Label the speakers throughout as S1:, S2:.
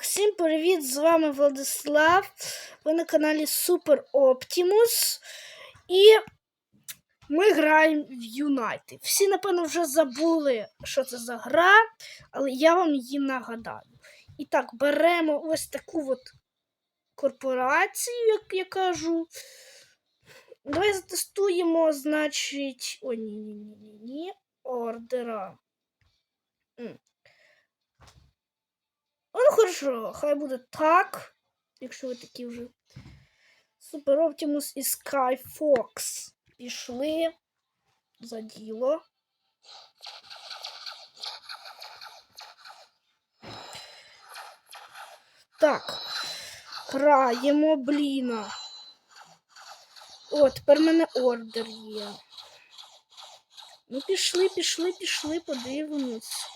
S1: Всім привіт! З вами Владислав. Ви на каналі Super Optimus. І ми граємо в United. Всі, напевно, вже забули, що це за гра, але я вам її нагадаю. І так, беремо ось таку от корпорацію, як я кажу. Давай затестуємо, значить. О, ні-ні-ні-ні. Ордера. Хорошо, хай буде так. Якщо ви такі вже. Супер Оптимус і Skyfox. Пішли за діло. Так. Граємо, бліна. О, тепер в мене ордер є. Ну, пішли, пішли, пішли, подивимось.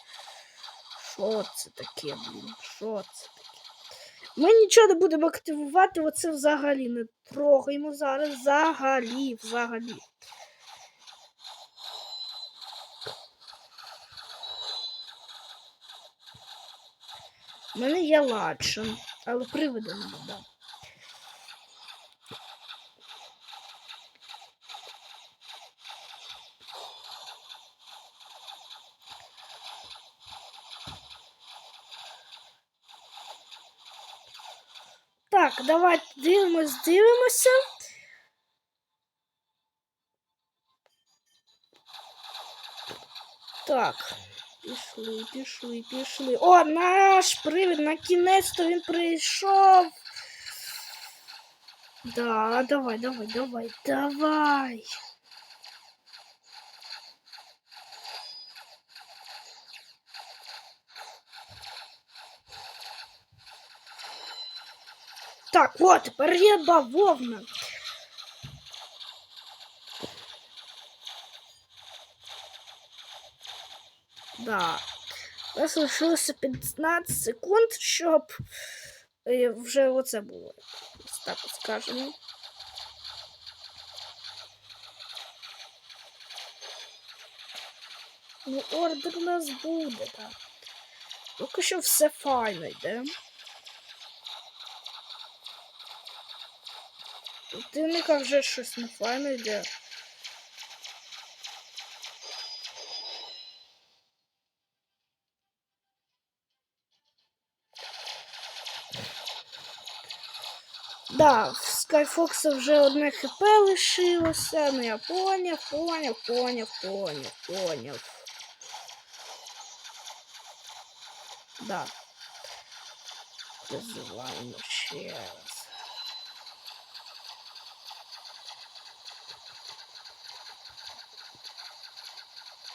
S1: Що це таке, блін? Що це таке? Ми нічого не будемо активувати, оце взагалі не трогаємо зараз. Взагалі, взагалі. У мене є ладшин, але приводу не буде. Так, давайте дивимось, дивимося. Так, пішли, пішли, пішли. О, наш привід, на кінець-то він прийшов. Да, давай, давай, давай, давай. Так, от, є бавовна. Да. У нас лишилося 15 секунд, щоб е, вже оце було. Так скажемо. Ну, ордер у нас буде, так. Поки що все файно йде. У тинника вже щось не файно йде. Да, в Скайфокса вже одне хп лишилося, ну я поняв, поняв, поняв, поняв, поняв. Да. Називаємо ще раз.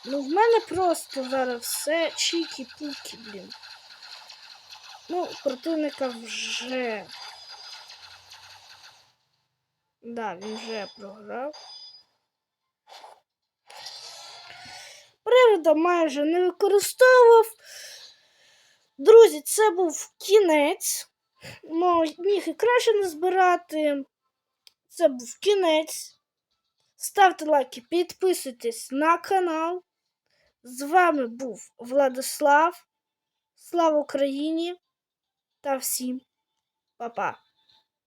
S1: Ну, в мене просто зараз все чікі-пуки, блін. Ну, противника вже. Да, він вже програв. Привода майже не використовував. Друзі, це був кінець. Міг і краще не збирати. Це був кінець. Ставте лайки, підписуйтесь на канал. З вами був Владислав. Слава Україні та всім па-па!